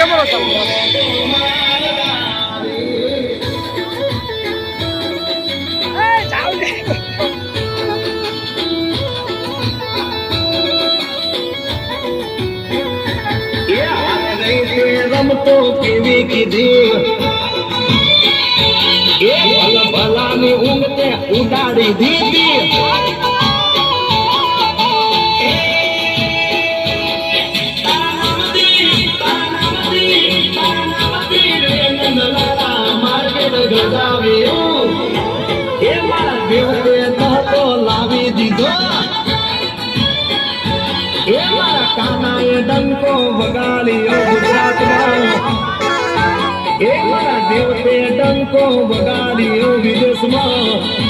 કેમેરો ચાલુ રમતો કેવી કીધી એ ભલા ભલાની ઊંઘ તે ઉડાડી દીધી. લાવી દીધો એ મારા કાનાએ ડંકો વગાડ્યો ગુજરાતમાં એ વિદેશમાં